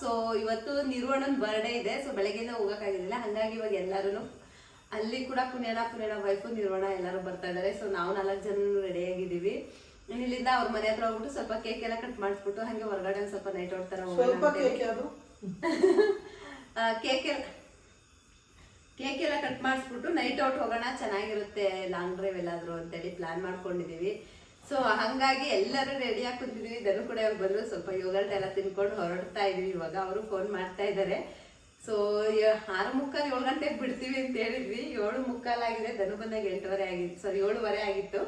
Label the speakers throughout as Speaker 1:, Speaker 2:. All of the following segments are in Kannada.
Speaker 1: ಸೊ ಇವತ್ತು ನಿರ್ವಣನ್ ಬರ್ಡೇ ಇದೆ. ಸೊ ಬೆಳಗ್ಗೆನೇ ಹೋಗಕ್ಕಾಗಿದ್ದಿಲ್ಲ ಹಂಗಾಗಿ ಇವಾಗ ಎಲ್ಲರೂ ಅಲ್ಲಿ ಕೂಡ ಪುಣ್ಯನ ಪುಣ್ಯನ ವೈಫು ನಿರ್ವಣ ಎಲ್ಲರೂ ಬರ್ತಾ ಇದ್ದಾರೆ. ಸೊ ನಾವು ನಾಲ್ಕು ಜನ ರೆಡಿ ಆಗಿದ್ದೀವಿ. ಇಲ್ಲಿಂದ ಅವ್ರ ಮನೆ ಹತ್ರ ಹೋಗ್ಬಿಟ್ಟು ಸ್ವಲ್ಪ ಕೇಕ್ ಎಲ್ಲ ಕಟ್ ಮಾಡಿಸ್ಬಿಟ್ಟು ಹಂಗೆ ಹೊರಗಡೆ ಒಂದ್ ಸ್ವಲ್ಪ ನೈಟ್ ಔಟ್ ತರ
Speaker 2: ಕೇಕ್
Speaker 1: ಎಲ್ಲ ಕೇಕ್ ಎಲ್ಲ ಕಟ್ ಮಾಡಿಸ್ಬಿಟ್ಟು ನೈಟ್ ಔಟ್ ಹೋಗೋಣ. ಚೆನ್ನಾಗಿರುತ್ತೆ ಲಾಂಗ್ ಡ್ರೈವ್ ಎಲ್ಲಾದ್ರು ಅಂತೇಳಿ ಪ್ಲಾನ್ ಮಾಡ್ಕೊಂಡಿದೀವಿ ಸೊ ಹಂಗಾಗಿ ಎಲ್ಲರೂ ರೆಡಿ ಆಗಿ ದನು ಕೂಡ ಇವಾಗ ಬಂದ್ರು. ಸ್ವಲ್ಪ ಯೋಗರ್ಟ್ ಎಲ್ಲ ತಿನ್ಕೊಂಡು ಹೊರಡ್ತಾ ಇದೀವಿ ಇವಾಗ. ಅವರು ಫೋನ್ ಮಾಡ್ತಾ ಇದ್ದಾರೆ. ಸೊ ಆರು ಮುಕ್ಕಾಲು ಏಳು ಗಂಟೆಗೆ ಬಿಡ್ತೀವಿ ಅಂತ ಹೇಳಿದ್ವಿ. ಏಳು ಮುಕ್ಕಾಲಾಗಿದೆ ದನು ಬಂದಾಗ ಎಂಟುವರೆ ಆಗಿತ್ತು ಸಾರಿ ಏಳುವರೆ ಆಗಿತ್ತು.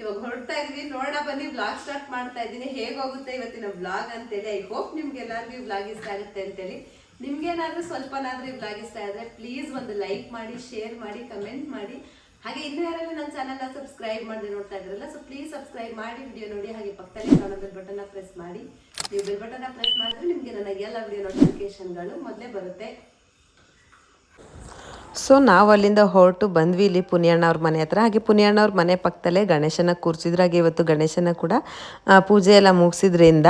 Speaker 1: ಇವಾಗ ಹೊರಡ್ತಾ ಇದ್ವಿ. ನೋಡೋಣ, ಬನ್ನಿ. ಬ್ಲಾಗ್ ಸ್ಟಾರ್ಟ್ ಮಾಡ್ತಾ ಇದ್ದೀನಿ. ಹೇಗೋಗುತ್ತೆ ಇವತ್ತಿನ ಬ್ಲಾಗ್ ಅಂತೇಳಿ. ಐ ಹೋಪ್ ನಿಮ್ಗೆ ಎಲ್ಲರಿಗೂ ಬ್ಲಾಗ್ ಇಷ್ಟ ಆಗುತ್ತೆ ಅಂತೇಳಿ. ನಿಮ್ಗೇನಾದ್ರೂ ಸ್ವಲ್ಪನಾದ್ರೂ ಈ ಬ್ಲಾಗ್ ಇಷ್ಟ ಆದರೆ ಪ್ಲೀಸ್ ಒಂದು ಲೈಕ್ ಮಾಡಿ ಶೇರ್ ಮಾಡಿ ಕಮೆಂಟ್ ಮಾಡಿ. ಹಾಗೆ ಇನ್ನೂ ಯಾರೆಲ್ಲ ನನ್ನ ಚಾನಲ್ನ ಸಬ್ಸ್ಕ್ರೈಬ್ ಮಾಡಿ ನೋಡ್ತಾ ಇದ್ರಲ್ಲ ಸೊ ಪ್ಲೀಸ್ ಸಬ್ಸ್ಕ್ರೈಬ್ ಮಾಡಿ ವಿಡಿಯೋ ನೋಡಿ, ಹಾಗೆ ಪಕ್ಕದಲ್ಲಿ ನಾನು ಬೆಲ್ ಬಟನ್ನ ಪ್ರೆಸ್ ಮಾಡಿ. ನೀವು ಬೆಲ್ ಬಟನ್ನ ಪ್ರೆಸ್ ಮಾಡಿದ್ರೆ ನಿಮಗೆ ನನ್ನ ಎಲ್ಲ ವಿಡಿಯೋ ನೋಟಿಫಿಕೇಶನ್ಗಳು ಮೊದಲೇ ಬರುತ್ತೆ.
Speaker 3: ಸೊ ನಾವು ಅಲ್ಲಿಂದ ಹೊರಟು ಬಂದ್ವಿ ಇಲ್ಲಿ ಪುನಿಯಣ್ಣ ಅವ್ರ ಮನೆ ಹತ್ರ. ಹಾಗೆ ಪುನಿಯಣ್ಣ ಅವ್ರ ಮನೆ ಪಕ್ಕದಲ್ಲೇ ಗಣೇಶನ ಕೂರಿಸಿದ್ರು. ಹಾಗೆ ಇವತ್ತು ಗಣೇಶನ ಕೂಡ ಪೂಜೆ ಎಲ್ಲ ಮುಗಿಸಿದ್ರಿಂದ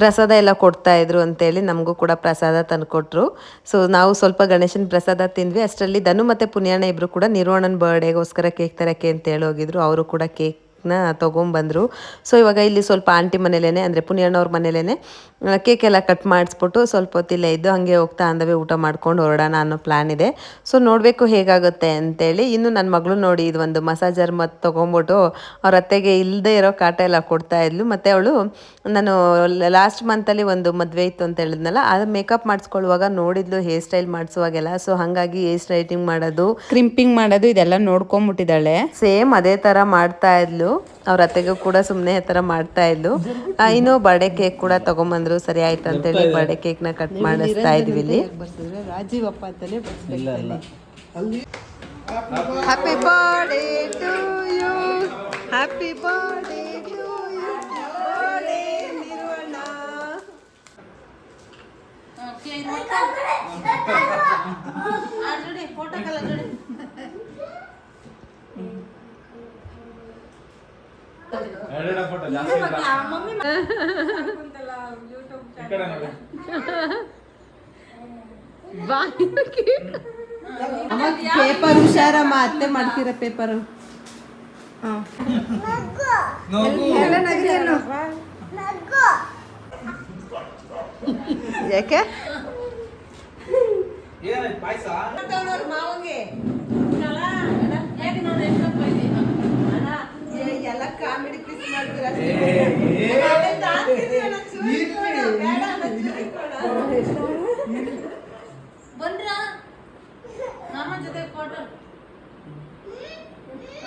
Speaker 3: ಪ್ರಸಾದ ಎಲ್ಲ ಕೊಡ್ತಾ ಇದ್ರು ಅಂತೇಳಿ ನಮಗೂ ಕೂಡ ಪ್ರಸಾದ ತಂದುಕೊಟ್ರು. ಸೊ ನಾವು ಸ್ವಲ್ಪ ಗಣೇಶನ ಪ್ರಸಾದ ತಿಂದ್ವಿ. ಅಷ್ಟರಲ್ಲಿ ಧನು ಮತ್ತು ಪುನಿಯಣ್ಣ ಇಬ್ಬರು ಕೂಡ ನಿರ್ವಣನ ಬರ್ಡೇಗೋಸ್ಕರ ಕೇಕ್ ತರಕ್ಕೆ ಅಂತ ಹೋಗಿದ್ರು. ಅವರು ಕೂಡ ಕೇಕ್ ನ ತೊಗೊಂಬಂದರು. ಸೊ ಇವಾಗ ಇಲ್ಲಿ ಸ್ವಲ್ಪ ಆಂಟಿ ಮನೇಲೇ ಅಂದರೆ ಪುನಿಯಣ್ಣವ್ರ ಮನೇಲೇ ಕೇಕ್ ಎಲ್ಲ ಕಟ್ ಮಾಡಿಸ್ಬಿಟ್ಟು ಸ್ವಲ್ಪ ಹೊತ್ತಿಲ್ಲೇ ಇದ್ದು ಹಾಗೆ ಹೋಗ್ತಾ ಅಂದವೇ ಊಟ ಮಾಡ್ಕೊಂಡು ಹೊರಡೋಣ ಅನ್ನೋ ಪ್ಲ್ಯಾನ್ ಇದೆ. ಸೊ ನೋಡಬೇಕು ಹೇಗಾಗುತ್ತೆ ಅಂತೇಳಿ ಇನ್ನು ನನ್ನ ಮಗಳು ನೋಡಿ ಇದು ಒಂದು ಮಸಾಜರ್ ಮತ್ತು ತೊಗೊಂಬಿಟ್ಟು ಅವ್ರ ಅತ್ತೆಗೆ ಇಲ್ಲದೆ ಇರೋ ಕಾಟ ಎಲ್ಲ ಕೊಡ್ತಾ ಇದ್ಲು. ಮತ್ತು ಅವಳು ನಾನು ಲಾಸ್ಟ್ ಮಂತಲ್ಲಿ ಒಂದು ಮದುವೆ ಇತ್ತು ಅಂತ ಹೇಳಿದ್ನಲ್ಲ ಅದು ಮೇಕಪ್ ಮಾಡಿಸ್ಕೊಳ್ಳುವಾಗ ನೋಡಿದ್ಲು ಹೇರ್ ಸ್ಟೈಲ್ ಮಾಡಿಸುವಾಗೆಲ್ಲ. ಸೊ ಹಾಗಾಗಿ ಹೇರ್ ಸ್ಟ್ರೈಟಿಂಗ್ ಮಾಡೋದು. ಕ್ರಿಂಪಿಂಗ್ ಮಾಡೋದು ಇದೆಲ್ಲ ನೋಡ್ಕೊಂಬಿಟ್ಟಿದ್ದಾಳೆ. ಸೇಮ್ ಅದೇ ಥರ ಮಾಡ್ತಾ ಇದ್ಲು. ಅವ್ರ ಅತ್ತೆಗೂ ಕೂಡ ಸುಮ್ಮನೆ ಆ ಥರ ಮಾಡ್ತಾ ಇದ್ಲು. ಇನ್ನು ಬರ್ಡೇ ಕೇಕ್ ಕೂಡ ತಗೊಂಬಂದ್ರು. ಸರಿ ಆಯ್ತು ಅಂತೇಳಿ ಬರ್ಡೇ ಕೇಕ್ನ ಕಟ್ ಮಾಡಿಸ್ತಾ ಇದ್ವಿ ಇಲ್ಲಿ.
Speaker 2: ರಾಜೀವಪ್ಪ ಅಂತಾನೆ ಅಲ್ಲಿ.
Speaker 1: Happy birthday to you happy birthday to you birthday Nirvana photo ಕಲ ಜೋಡಿ ಪೇಪರ್ ಹುಷಾರಮ್ಮ ಅತ್ತೆ ಮಾಡ್ತೀರ ಪೇಪರ್. ಯಾಕೆ?
Speaker 4: ಏನಾಯ್ತು ಪಾಯಸ
Speaker 1: ಎಲ್ಲ ಕಾಮಿಡಿ ಪೀಸ್ ಮಾಡ್ತೀರ
Speaker 5: ಬಂದ್ರ ಮಾಮ ಜೊತೆ ಫೋಟೋ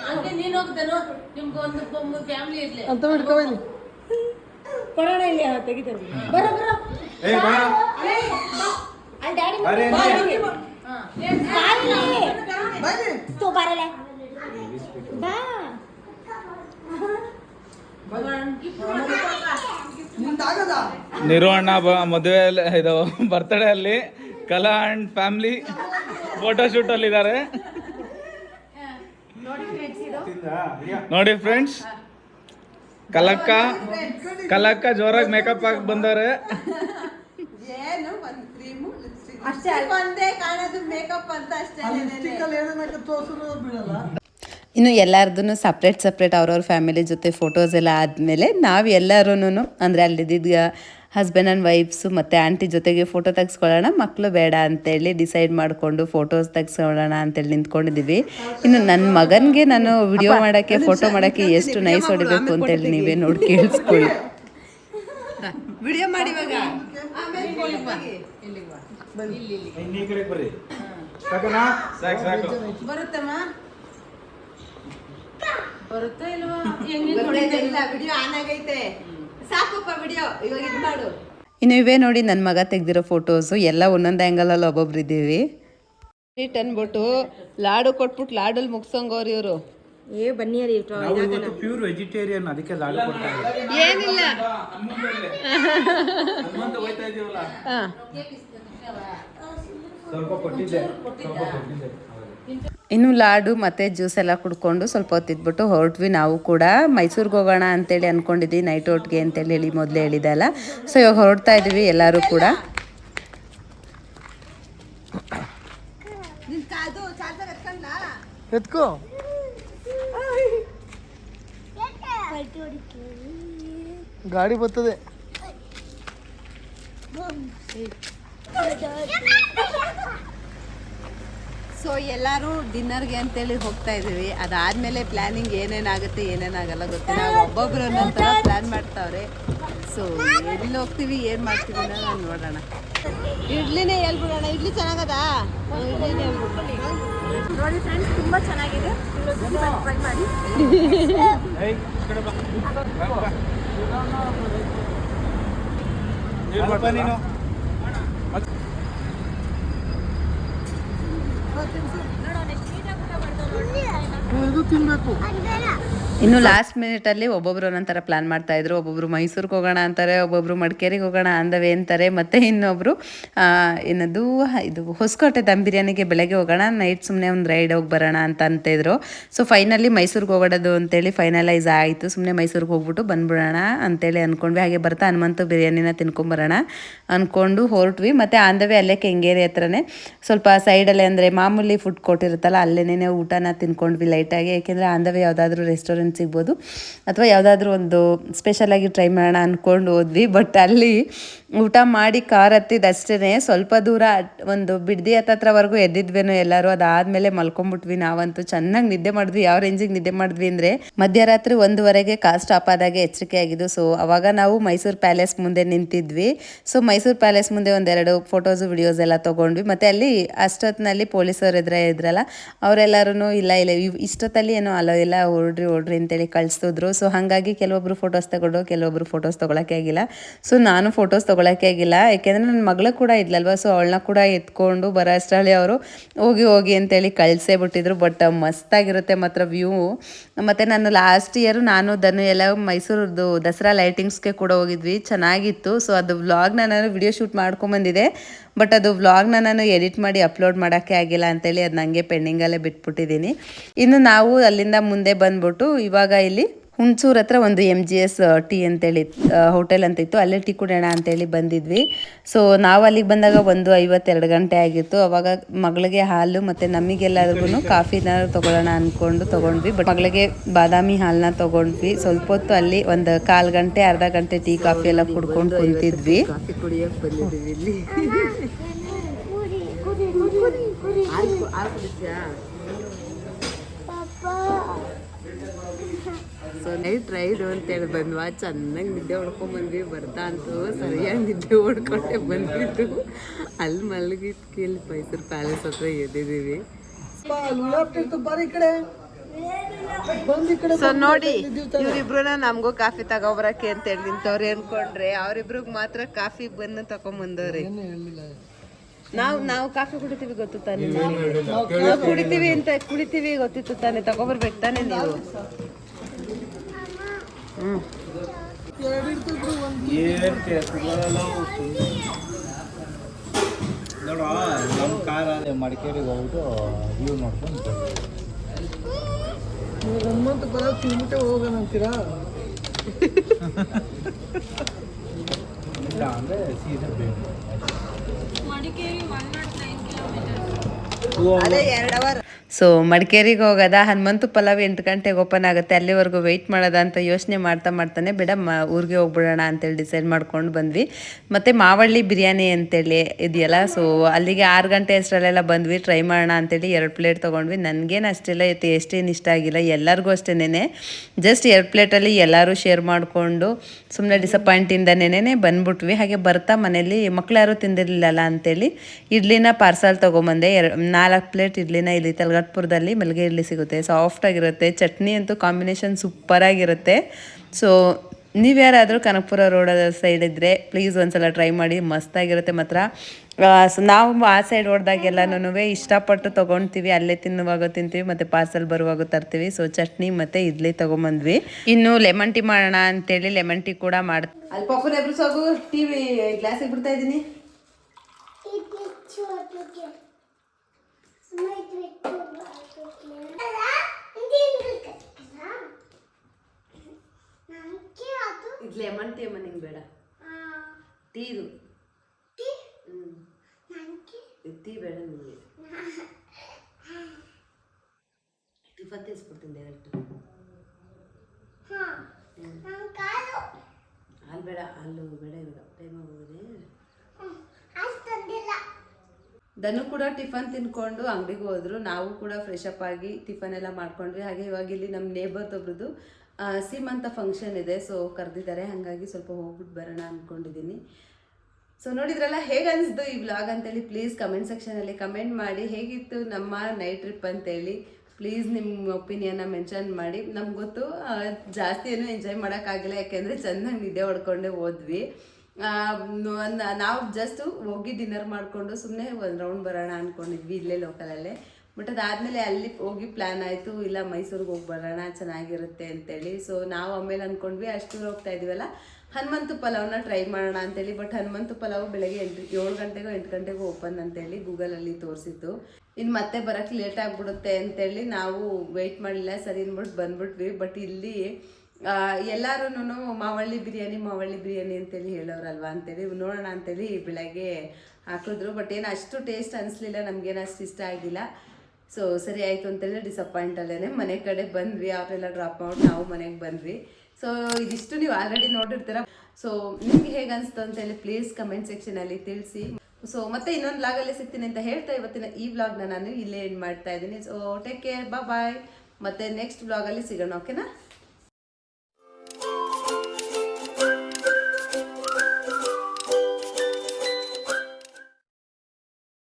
Speaker 5: ಹಂಗೆ ನೀನ್ ಹೋಗ್ತಾನು ನಿಮ್ಗೆ ಒಂದು ಫ್ಯಾಮಿಲಿ ಇರ್ಲಿ
Speaker 2: ಅಂತ ಬಿಡ್ಕೊಬನ್ನಿ
Speaker 5: ಕೊಡೋಣ ಇಲ್ಲಿ ತೆಗಿತಾರೆ ಬರೋ ಬರೋ.
Speaker 4: ಏ ಬಾ
Speaker 5: ಅಲ್ಲಿ ಡ್ಯಾಡಿ
Speaker 4: ಅರೆ
Speaker 2: ಬನ್ನಿ
Speaker 5: ತೂ ಬರಲ್ಲ ಬಾ.
Speaker 2: ನಿಂದಾಗದ?
Speaker 4: ನಿರ್ವಹಣ ಮದುವೆ ಇದು ಬರ್ತ್ಡೇ ಅಲ್ಲಿ ಕಲಾ ಅಂಡ್ ಫ್ಯಾಮಿಲಿ ಫೋಟೋ ಶೂಟ್ ಅಲ್ಲಿ ಇದ್ದಾರೆ ನೋಡಿ ಫ್ರೆಂಡ್ಸ್ ಕಲಕ್ಕ ಕಲಕ್ಕ ಜೋರಾಗಿ ಮೇಕಪ್ ಆಗಿ ಬಂದವ್ರೆ.
Speaker 1: ಏನು ಒಂದ್ ಕ್ರೀಮು ಲಿಪ್ಸ್ಟಿಕ್. ಅಷ್ಟೇ ಒಂದೇ ಕಾಣೋದು ಮೇಕಪ್ ಅಂತ ಅಷ್ಟೇ
Speaker 2: ಲಿಪ್ಸ್ಟಿಕ್ ಅಲ್ಲಿ ಏನನ್ನ ಬಿಡಲ್ಲ.
Speaker 3: ಇನ್ನು ಎಲ್ಲರದೂ ಸಪ್ರೇಟ್ ಸಪ್ರೇಟ್ ಅವ್ರವ್ರ ಫ್ಯಾಮಿಲಿ ಜೊತೆ ಫೋಟೋಸ್ ಎಲ್ಲ ಆದಮೇಲೆ ನಾವು ಎಲ್ಲರೂ ಅಂದರೆ ಅಲ್ಲಿದ್ದ ಹಸ್ಬೆಂಡ್ ಆ್ಯಂಡ್ ವೈಫ್ಸು ಮತ್ತು ಆಂಟಿ ಜೊತೆಗೆ ಫೋಟೋ ತೆಗೆಸ್ಕೊಳ್ಳೋಣ ಮಕ್ಕಳು ಬೇಡ ಅಂತೇಳಿ ಡಿಸೈಡ್ ಮಾಡಿಕೊಂಡು ಫೋಟೋಸ್ ತೆಗೆಸ್ಕೊಳ್ಳೋಣ ಅಂತೇಳಿ ನಿಂತ್ಕೊಂಡಿದ್ದೀವಿ. ಇನ್ನು ನನ್ನ ಮಗನಿಗೆ ನಾನು ವಿಡಿಯೋ ಮಾಡೋಕ್ಕೆ ಫೋಟೋ ಮಾಡೋಕ್ಕೆ ಎಷ್ಟು ನೈಸ್ ಹೊಡಿಬೇಕು ಅಂತೇಳಿ ನೀವೇ ನೋಡಿ ಕೇಳಿಸ್ಕೊಳ್ಳಿ.
Speaker 1: ವಿಡಿಯೋ ಮಾಡಿ ಇವಾಗ. ಬರುತ್ತಮ್ಮ?
Speaker 5: ಬರುತ್ತಾ ಇಲ್ವಾ? ಹೆಂಗೆ
Speaker 1: ಇಲ್ಲ ವಿಡಿಯೋ ಆನ್ ಆಗೈತೆ. ಸಾಕಪ್ಪ ವಿಡಿಯೋ ಇವಾಗ ಇದು ಮಾಡು.
Speaker 3: ಇನ್ನು ಇವೇ ನೋಡಿ ನನ್ನ ಮಗ ತೆಗೆದಿರೋ ಫೋಟೋಸು ಎಲ್ಲ ಒಂದೊಂದು ಆ್ಯಂಗಲಲ್ಲಿ ಒಬ್ಬೊಬ್ರು ಇದ್ದೀವಿ.
Speaker 1: ಸ್ವೀಟ್ ಅನ್ಬಿಟ್ಟು ಲಾಡು ಕೊಟ್ಬಿಟ್ಟು ಲಾಡಲ್ಲಿ ಮುಗ್ಸಂಗೋರು ಇವರು.
Speaker 5: ಏ ಬನ್ನಿ ರೀ
Speaker 4: ಪ್ಯೂರ್ ವೆಜಿಟೇರಿಯನ್ ಅದಕ್ಕೆ ಲಾಡು
Speaker 1: ಏನಿಲ್ಲ.
Speaker 4: ಹೋಯ್ತಾ ಇದೀವಲ್ಲ?
Speaker 1: ಹಾ.
Speaker 4: ಸ್ವಲ್ಪ ಕೊಟ್ಟಿದ್ದೆ ಸ್ವಲ್ಪ ಕೊಟ್ಟಿದ್ದೆ.
Speaker 3: ಇನ್ನು ಲಾಡು ಮತ್ತು ಜ್ಯೂಸ್ ಎಲ್ಲ ಕುಡ್ಕೊಂಡು ಸ್ವಲ್ಪ ಹೊತ್ತಿದ್ಬಿಟ್ಟು ಹೊರಟ್ವಿ ನಾವು ಕೂಡ. ಮೈಸೂರಿಗೆ ಹೋಗೋಣ ಅಂತೇಳಿ ಅಂದ್ಕೊಂಡಿದ್ವಿ ನೈಟ್ ಔಟ್ಗೆ ಅಂತೇಳಿ ಹೇಳಿ ಮೊದಲೇ ಹೇಳಿದೆ ಅಲ್ಲ. ಸೊ ಇವಾಗ ಹೊರಡ್ತಾ ಇದ್ವಿ ಎಲ್ಲರೂ ಕೂಡ.
Speaker 2: ಎತ್ಕೋ. ಗಾಡಿ ಬರ್ತದೆ.
Speaker 1: ಸೊ ಎಲ್ಲರೂ ಡಿನ್ನರ್ಗೆ ಅಂತೇಳಿ ಹೋಗ್ತಾ ಇದ್ದೀವಿ ಅದಾದ್ಮೇಲೆ ಪ್ಲಾನಿಂಗ್ ಏನೇನಾಗುತ್ತೆ ಏನೇನಾಗಲ್ಲ ಗೊತ್ತಿಲ್ಲ. ಒಬ್ಬೊಬ್ರು ಒಂದೊಂಥರ ಪ್ಲಾನ್ ಮಾಡ್ತಾವ್ರೆ. ಸೊ ಎಲ್ಲಿ ಹೋಗ್ತೀವಿ ಏನು ಮಾಡ್ತೀವಿ ಅನ್ನೋದನ್ನ ನೋಡೋಣ. ಇಡ್ಲಿನೇ ಹೇಳ್ಬಿಡೋಣ. ಇಡ್ಲಿ ಚೆನ್ನಾಗದ?
Speaker 5: ನೋಡಿ ಫ್ರೆಂಡ್ಸ್ ತುಂಬ ಚೆನ್ನಾಗಿದೆ. ಟ್ರೈ ಮಾಡಿ.
Speaker 4: ನೀನು.
Speaker 2: ಇದು ತಿನ್ಬೇಕು
Speaker 3: ಇನ್ನು ಲಾಸ್ಟ್ ಮಿನಿಟ್ ಅಲ್ಲಿ ಒಬ್ಬೊಬ್ರು ಒಂದೊಂಥರ ಪ್ಲಾನ್ ಮಾಡ್ತಾ ಇದ್ರು. ಒಬ್ಬೊಬ್ರು ಮೈಸೂರಿಗೆ ಹೋಗೋಣ ಅಂತಾರೆ, ಒಬ್ಬೊಬ್ರು ಮಡಿಕೇರಿಗೆ ಹೋಗೋಣ ಅಂದವೆ ಅಂತಾರೆ. ಮತ್ತೆ ಇನ್ನೊಬ್ರು ಏನದು, ಇದು ಹೊಸಕೋಟೆ ದಮ್ ಬಿರಿಯಾನಿಗೆ ಬೆಳಗ್ಗೆ ಹೋಗೋಣ ನೈಟ್ ಸುಮ್ಮನೆ ಒಂದು ರೈಡ್ ಹೋಗಿ ಬರೋಣ ಅಂತ ಇದ್ರು ಸೊ ಫೈನಲಿ ಮೈಸೂರಿಗೆ ಹೋಗೋದು ಅಂತೇಳಿ ಫೈನಲೈಸ್ ಆಯಿತು. ಸುಮ್ಮನೆ ಮೈಸೂರಿಗೆ ಹೋಗ್ಬಿಟ್ಟು ಬಂದ್ಬಿಡೋಣ ಅಂತೇಳಿ ಅಂದ್ಕೊಂಡ್ವಿ ಹಾಗೆ ಬರ್ತಾ ಹನುಮಂತು ಬಿರಿಯಾನಿನ ತಿನ್ಕೊಂಬರೋಣ ಅಂದ್ಕೊಂಡು ಹೊರಟ್ವಿ. ಮತ್ತು ಆಂದವೆ ಅಲ್ಲೇ ಕೆಂಗೇರಿ ಹತ್ರನೇ. ಸ್ವಲ್ಪ ಸೈಡಲ್ಲೇ ಅಂದರೆ ಮಾಮೂಲಿ ಫುಡ್ ಕೊಟ್ಟಿರುತ್ತಲ್ಲ ಅಲ್ಲೇನೇ ಊಟನ ತಿನ್ಕೊಂಡ್ವಿ ಲೈಟಾಗಿ ಯಾಕೆಂದರೆ ಆಂದವೆ ಯಾವುದಾದ್ರೂ ರೆಸ್ಟೋರೆಂಟ್ ಸಿಗ್ಬೋದು. ಅಥವಾ ಯಾವುದಾದ್ರೂ ಒಂದು ಸ್ಪೆಷಲಾಗಿ ಟ್ರೈ ಮಾಡೋಣ ಅಂದ್ಕೊಂಡು ಹೋದ್ವಿ. ಬಟ್ ಅಲ್ಲಿ ಊಟ ಮಾಡಿ ಕಾರ್ ಹತ್ತಿದಷ್ಟೇ ಸ್ವಲ್ಪ ದೂರ ಒಂದು ಬಿಡ್ದಿ ಹತ್ತತ್ರವರೆಗೂ ಎದ್ದಿದ್ವೇನೋ ಎಲ್ಲರೂ. ಅದಾದಮೇಲೆ ಮಲ್ಕೊಂಡ್ಬಿಟ್ವಿ ನಾವಂತೂ. ಚೆನ್ನಾಗಿ ನಿದ್ದೆ ಮಾಡಿದ್ವಿ. ಯಾವ ರೇಂಜಿಗೆ ನಿದ್ದೆ ಮಾಡಿದ್ವಿ ಅಂದರೆ ಮಧ್ಯರಾತ್ರಿ ಒಂದುವರೆಗೆ ಕಾರ್ ಸ್ಟಾಪ್ ಆದಾಗೆ ಎಚ್ಚರಿಕೆ ಆಗಿದ್ದು. ಸೊ ಅವಾಗ ನಾವು ಮೈಸೂರು ಪ್ಯಾಲೇಸ್ ಮುಂದೆ ನಿಂತಿದ್ವಿ. ಸೊ ಮೈಸೂರು ಪ್ಯಾಲೇಸ್ ಮುಂದೆ ಒಂದೆರಡು ಫೋಟೋಸು ವಿಡಿಯೋಸ್ ಎಲ್ಲ ತೊಗೊಂಡ್ವಿ. ಮತ್ತು ಅಲ್ಲಿ ಅಷ್ಟೊತ್ತಿನಲ್ಲಿ ಪೊಲೀಸರು ಎದುರ ಇದ್ರಲ್ಲ ಅವರೆಲ್ಲರೂ ಇಲ್ಲ ಇಲ್ಲ ಇಷ್ಟೊತ್ತಲ್ಲಿ ಏನೋ ಅಲ್ಲ ಎಲ್ಲ ಓಡ್ರಿ ಹೊರಡ್ರಿ ಅಂತೇಳಿ ಕಳಿಸಿದ್ರು. ಸೊ ಹಾಗಾಗಿ ಕೆಲವೊಬ್ರು ಫೋಟೋಸ್ ತಗೊಂಡು, ಕೆಲವೊಬ್ರು ಫೋಟೋಸ್ ತೊಗೊಳಕ್ಕೆ ಆಗಿಲ್ಲ. ಸೊ ನಾನು ಫೋಟೋಸ್ ತೊಗೊಳಕ್ಕೆ ಆಗಿಲ್ಲ. ಯಾಕೆಂದರೆ ನನ್ನ ಮಗಳು ಕೂಡ ಇದ್ಲಲ್ವ? ಸೊ ಅವಳನ್ನ ಕೂಡ ಎತ್ಕೊಂಡು ಬರೋ ಅಷ್ಟರಲ್ಲಿ ಅವರು ಹೋಗಿ ಹೋಗಿ ಅಂತೇಳಿ ಕಳಿಸೇ ಬಿಟ್ಟಿದ್ರು. ಬಟ್ ಮಸ್ತಾಗಿರುತ್ತೆ ಮಾತ್ರ ವ್ಯೂ ಮತ್ತು ನಾನು ಲಾಸ್ಟ್ ಇಯರು ನಾನು ದನ್ನು ಎಲ್ಲ ಮೈಸೂರದ್ದು ದಸರಾ ಲೈಟಿಂಗ್ಸ್ಗೆ ಕೂಡ ಹೋಗಿದ್ವಿ. ಚೆನ್ನಾಗಿತ್ತು. ಸೊ ಅದು ವ್ಲಾಗ್ನ ನಾನು ವಿಡಿಯೋ ಶೂಟ್ ಮಾಡ್ಕೊಂಬಂದಿದೆ ಬಟ್ ಅದು ವ್ಲಾಗ್ನ ನಾನು ಎಡಿಟ್ ಮಾಡಿ ಅಪ್ಲೋಡ್ ಮಾಡೋಕ್ಕೆ ಆಗಿಲ್ಲ ಅಂತೇಳಿ ಅದು ನನಗೆ ಪೆಂಡಿಂಗಲ್ಲೇ ಬಿಟ್ಬಿಟ್ಟಿದ್ದೀನಿ ಇನ್ನು ನಾವು ಅಲ್ಲಿಂದ ಮುಂದೆ ಬಂದ್ಬಿಟ್ಟು ಇವಾಗ ಇಲ್ಲಿ ಹುಣಸೂರ್ ಹತ್ರ ಒಂದು ಎಂ ಜಿ ಎಸ್ ಟೀ ಅಂತೇಳಿ ಹೋಟೆಲ್ ಅಂತ ಇತ್ತು. ಅಲ್ಲೇ ಟೀ ಕುಡಿಯೋಣ ಅಂತೇಳಿ ಬಂದಿದ್ವಿ. ಸೊ ನಾವು ಅಲ್ಲಿಗೆ ಬಂದಾಗ ಒಂದು ಐವತ್ತೆರಡು ಗಂಟೆ ಆಗಿತ್ತು. ಅವಾಗ ಮಗಳಿಗೆ ಹಾಲು ಮತ್ತು ನಮಗೆಲ್ಲರಿಗೂ ಕಾಫಿನ ತೊಗೊಳ್ಳೋಣ ಅಂದ್ಕೊಂಡು ತೊಗೊಂಡ್ವಿ. ಬಟ್ ಮಗಳಿಗೆ ಬಾದಾಮಿ ಹಾಲನ್ನ ತೊಗೊಂಡ್ವಿ. ಸ್ವಲ್ಪ ಹೊತ್ತು ಅಲ್ಲಿ ಒಂದು ಕಾಲು ಗಂಟೆ ಅರ್ಧ ಗಂಟೆ ಟೀ ಕಾಫಿ ಎಲ್ಲ ಕುಡ್ಕೊಂಡು ಕುಂತಿದ್ವಿ.
Speaker 1: ಬಂದಿದ್ದೀವಿ ಇಲ್ಲಿ ಹಾಲು ಕುಡಿಸ್ಯಾ ಸೊ ನೈಟ್ ರೈಡ್ ಅಂತೇಳಿ ಬಂದ್ವಾ. ಚೆನ್ನಾಗಿ ನಿದ್ದೆ ಹೊಡ್ಕೊಂಡ್ ಬಂದ್ವಿ. ಬರ್ತಾ ಅಂತ ಸರಿಯಾಗಿ ನಿದ್ದೆ ಹೊಡ್ಕೊಂಡೆ ಬಂದಿದ್ದು. ಅಲ್ಲಿ ಮಲಗಿದ್ ಇಲ್ಲಿ ಮೈಸೂರು ಪ್ಯಾಲೇಸ್ ಹತ್ರ
Speaker 2: ಎದ್ದಿದೀವಿ
Speaker 1: ಸೊ ನೋಡಿ ಇವ್ರಿಬ್ರುನ ನಮಗೂ ಕಾಫಿ ತಗೊಬರಕ್ಕೆ ಅಂತ ಹೇಳಿ ನಿಂತವ್ರೆ ಅನ್ಕೊಂಡ್ರೆ ಅವ್ರಿಬ್ರಿಗೆ ಮಾತ್ರ ಕಾಫಿ ಬಂದು ತಗೊಂಬಂದವ್ರಿ ನಾವು ನಾವು ಕಾಫಿ ಕುಡಿತೀವಿ ಗೊತ್ತಿತ್ತಾನೆ ತಾನೆ? ನಾವು ಕುಡಿತೀವಿ ಅಂತ ಕುಡಿತೀವಿ ಗೊತ್ತಿತ್ತು ತಾನೆ. ತಗೊಬರ್ಬೇಕು ತಾನೆ ನೀವು.
Speaker 2: ಇರ್ತಿದ್ರು ಒಂದು
Speaker 4: ನೋಡ ನಮ್ಮ ಕಾರ್ ಅದೇ ಮಡಿಕೇರಿಗೆ ಹೋಗ್ಬಿಟ್ಟು ವ್ಯೂ ನೋಡ್ಕೊಂಡು
Speaker 2: ಹನುಮಂತ ಬರೋ ತಿನ್ಬಿಟ್ಟೆ ಹೋಗೋಣ ಅಂತೀರಾ
Speaker 4: ಇಲ್ಲ ಅಂದರೆ ಸೀದಾ
Speaker 1: ಅದೇ ಎರಡು ಅವರ್.
Speaker 3: ಸೊ ಮಡಿಕೇರಿಗೆ ಹೋಗೋದ, ಹನುಮಂತು ಪಲಾವ್ ಎಂಟು ಗಂಟೆಗೆ ಓಪನ್ ಆಗುತ್ತೆ, ಅಲ್ಲಿವರೆಗೂ ವೆಯ್ಟ್ ಮಾಡೋದ ಅಂತ ಯೋಚನೆ ಮಾಡ್ತಾ ಮಾಡ್ತಾನೆ ಬೇಡ ಮ ಊರಿಗೆ ಹೋಗ್ಬಿಡೋಣ ಅಂತೇಳಿ ಡಿಸೈಡ್ ಮಾಡ್ಕೊಂಡು ಬಂದ್ವಿ. ಮತ್ತು ಮಾವಳ್ಳಿ ಬಿರಿಯಾನಿ ಅಂತೇಳಿ ಇದೆಯಲ್ಲ ಸೊ ಅಲ್ಲಿಗೆ ಆರು ಗಂಟೆ ಅಷ್ಟರಲ್ಲೆಲ್ಲ ಬಂದ್ವಿ ಟ್ರೈ ಮಾಡೋಣ ಅಂತೇಳಿ ಎರಡು ಪ್ಲೇಟ್ ತೊಗೊಂಡ್ವಿ. ನನಗೇನು ಅಷ್ಟೆಲ್ಲ ಟೇಸ್ಟ್ ಏನು ಇಷ್ಟ ಆಗಿಲ್ಲ, ಎಲ್ಲರಿಗೂ ಅಷ್ಟೇನೆ ಜಸ್ಟ್ ಎರಡು ಪ್ಲೇಟಲ್ಲಿ ಎಲ್ಲರೂ ಶೇರ್ ಮಾಡಿಕೊಂಡು ಸುಮ್ಮನೆ ಡಿಸಪಾಯಿಂಟಿಂದನೇ ಬಂದ್ಬಿಟ್ವಿ. ಹಾಗೆ ಬರ್ತಾ ಮನೇಲಿ ಮಕ್ಕಳು ಯಾರೂ ತಿಂದಿರಲಿಲ್ಲಲ್ಲ ಅಂತೇಳಿ, ಇಡ್ಲಿನ ಪಾರ್ಸಲ್ ತೊಗೊಂಬಂದೆ ಎರಡು ನಾಲ್ಕು ಪ್ಲೇಟ್ ಇಡ್ಲಿನ ಇಲ್ಲಿ ತಲಗಟ್ಪುರದಲ್ಲಿ ಮಲ್ಲಿಗೆ ಇಡ್ಲಿ ಸಿಗುತ್ತೆ. ಸಾಫ್ಟಾಗಿರುತ್ತೆ ಚಟ್ನಿ ಅಂತೂ ಕಾಂಬಿನೇಷನ್ ಸೂಪರಾಗಿರುತ್ತೆ ಸೊ ನೀವು ಯಾರಾದರೂ ಕನಕಪುರ ರೋಡ್ ಸೈಡ್ ಇದ್ದರೆ ಪ್ಲೀಸ್ ಒಂದ್ಸಲ ಟ್ರೈ ಮಾಡಿ. ಮಸ್ತಾಗಿರುತ್ತೆ ಮಾತ್ರ. ನಾವು ಆ ಸೈಡ್ ಹೊಡೆದಾಗೆಲ್ಲನೂ ಇಷ್ಟಪಟ್ಟು ತೊಗೊಳ್ತೀವಿ ಅಲ್ಲೇ ತಿನ್ನುವಾಗ ತಿಂತೀವಿ, ಮತ್ತು ಪಾರ್ಸಲ್ ಬರುವಾಗ ತರ್ತೀವಿ. ಸೊ ಚಟ್ನಿ ಮತ್ತು ಇಡ್ಲಿ ತೊಗೊಂಬಂದ್ವಿ. ಇನ್ನು ಲೆಮನ್ ಟೀ ಮಾಡೋಣ ಅಂತೇಳಿ ಲೆಮನ್ ಟೀ ಕೂಡ ಮಾಡಿ
Speaker 1: ಅಲ್ಲಿ ಪಪ್ಪನ ಎಬ್ರಿಸೋಗು ಟಿವಿ ಗ್ಲಾಸಿಗೆ ಬಿಡ್ತಾ ಇದ್ದೀನಿ.
Speaker 3: ಇದು ಲೆಮನ್ ಟೀ ಅಮ್ಮ ನಿಂಗೆ ಬೇಡ ಟೀ ಇದು ಹ್ಞೂ ಟೀ ಬೇಡ ನಿಮಗೆ ಟಿಫನ್ ತಿನ್ಸ್ಬಿಡ್ತೀನಿ ಡೈರೆಕ್ಟ್ ಹಾಲು ಬೇಡ ಹಾಲು ಬೇಡ ಇವಾಗ ಟೈಮ್ ಆಗೋಗಿದೆ ದನು ಕೂಡ ಟಿಫನ್ ತಿನ್ಕೊಂಡು ಅಂಗಡಿಗೆ ಹೋದ್ರು. ನಾವು ಕೂಡ ಫ್ರೆಶ್ ಅಪ್ ಆಗಿ ಟಿಫನ್ ಎಲ್ಲ ಮಾಡ್ಕೊಂಡ್ವಿ. ಹಾಗೆ ಇವಾಗ ಇಲ್ಲಿ ನಮ್ಮ ನೇಬರ್ದೊಬ್ರದ್ದು ಸೀಮಂತ ಫಂಕ್ಷನ್ ಇದೆ. ಸೊ ಕರೆದಿದ್ದಾರೆ. ಹಾಗಾಗಿ ಸ್ವಲ್ಪ ಹೋಗ್ಬಿಟ್ಟು ಬರೋಣ ಅಂದ್ಕೊಂಡಿದ್ದೀನಿ ಸೊ ನೋಡಿದ್ರಲ್ಲ, ಹೇಗೆ ಅನಿಸ್ದು ಈ ವ್ಲಾಗ್ ಅಂತೇಳಿ ಪ್ಲೀಸ್ ಕಮೆಂಟ್ ಸೆಕ್ಷನಲ್ಲಿ ಕಮೆಂಟ್ ಮಾಡಿ. ಹೇಗಿತ್ತು ನಮ್ಮ ನೈಟ್ ಟ್ರಿಪ್ ಅಂತೇಳಿ ಪ್ಲೀಸ್ ನಿಮ್ಮ ಒಪಿನಿಯನ್ನ ಮೆನ್ಷನ್ ಮಾಡಿ. ನಮ್ಗೆ ಗೊತ್ತು ಜಾಸ್ತಿ ಏನು ಎಂಜಾಯ್ ಮಾಡೋಕ್ಕಾಗಿಲ್ಲ ಯಾಕೆಂದರೆ ಚೆನ್ನಾಗಿ ನಿದ್ದೆ ಹೊಡ್ಕೊಂಡೇ ಹೋದ್ವಿ. ನಾವು ಜಸ್ಟ್ ಹೋಗಿ ಡಿನ್ನರ್ ಮಾಡಿಕೊಂಡು ಸುಮ್ಮನೆ ಒಂದು ರೌಂಡ್ ಬರೋಣ ಅಂದ್ಕೊಂಡಿದ್ವಿ ಇಲ್ಲೇ ಲೋಕಲಲ್ಲೇ ಬಟ್ ಅದಾದಮೇಲೆ ಅಲ್ಲಿ ಹೋಗಿ ಪ್ಲ್ಯಾನ್ ಆಯಿತು, ಇಲ್ಲ ಮೈಸೂರಿಗೆ ಹೋಗಿ ಬರೋಣ, ಚೆನ್ನಾಗಿರುತ್ತೆ ಅಂತೇಳಿ. ಸೊ ನಾವು ಆಮೇಲೆ ಅಂದ್ಕೊಂಡ್ವಿ ಅಷ್ಟು ಹೋಗ್ತಾ ಇದೀವಲ್ಲ, ಹನುಮಂತು ಪಲಾವ್ನ ಟ್ರೈ ಮಾಡೋಣ ಅಂತೇಳಿ. ಬಟ್ ಹನುಮಂತು ಪಲಾವ್ ಬೆಳಗ್ಗೆ ಎಂಟು, ಏಳು ಗಂಟೆಗೋ ಎಂಟು ಗಂಟೆಗೂ ಓಪನ್ ಅಂತೇಳಿ ಗೂಗಲಲ್ಲಿ ತೋರಿಸಿತ್ತು. ಇನ್ನು ಮತ್ತೆ ಬರೋಕ್ಕೆ ಲೇಟ್ ಆಗಿಬಿಡುತ್ತೆ ಅಂತೇಳಿ ನಾವು ವೆಯ್ಟ್ ಮಾಡಲಿಲ್ಲ, ಸರಿ ಅಂದ್ಬಿಟ್ಟು ಬಂದ್ಬಿಟ್ವಿ. ಬಟ್ ಇಲ್ಲಿ ಎಲ್ಲರೂ ಮಾವಳ್ಳಿ ಬಿರಿಯಾನಿ ಮಾವಳ್ಳಿ ಬಿರಿಯಾನಿ ಅಂತೇಳಿ ಹೇಳೋರಲ್ವಾ ಅಂತೇಳಿ ನೋಡೋಣ ಅಂತೇಳಿ ಬೆಳಗ್ಗೆ ಹಾಕಿದ್ರು. ಬಟ್ ಏನು ಅಷ್ಟು ಟೇಸ್ಟ್ ಅನಿಸ್ಲಿಲ್ಲ, ನಮಗೇನು ಅಷ್ಟು ಇಷ್ಟ ಆಗಿಲ್ಲ. ಸೊ ಸರಿ ಆಯಿತು ಅಂತೇಳಿ ಡಿಸಪಾಯಿಂಟ್ ಅಲ್ಲೇ ಮನೆ ಕಡೆ ಬಂದ್ವಿ, ಅವರೆಲ್ಲ ಡ್ರಾಪ್ ಮಾಡಿ ನಾವು ಮನೆಗೆ ಬಂದ್ವಿ. ಸೊ ಇದಿಷ್ಟು ನೀವು ಆಲ್ರೆಡಿ ನೋಡಿರ್ತೀರ. ಸೊ ನಿಮ್ಗೆ ಹೇಗೆ ಅನಿಸ್ತು ಅಂತೇಳಿ ಪ್ಲೀಸ್ ಕಮೆಂಟ್ ಸೆಕ್ಷನಲ್ಲಿ ತಿಳಿಸಿ. ಸೊ ಮತ್ತೆ ಇನ್ನೊಂದು ವ್ಲಾಗಲ್ಲಿ ಸಿಗ್ತೀನಿ ಅಂತ ಹೇಳ್ತಾ ಇವತ್ತಿನ ಈ ವ್ಲಾಗ್ನ ನಾನು ಇಲ್ಲೇ ಎಂಡ್ ಮಾಡ್ತಾ ಇದ್ದೀನಿ. ಸೊ ಟೇಕ್ ಕೇರ್ ಬಾ ಬಾಯ್ ಮತ್ತೆ ನೆಕ್ಸ್ಟ್ ವ್ಲಾಗಲ್ಲಿ ಸಿಗೋಣ ಓಕೆನಾ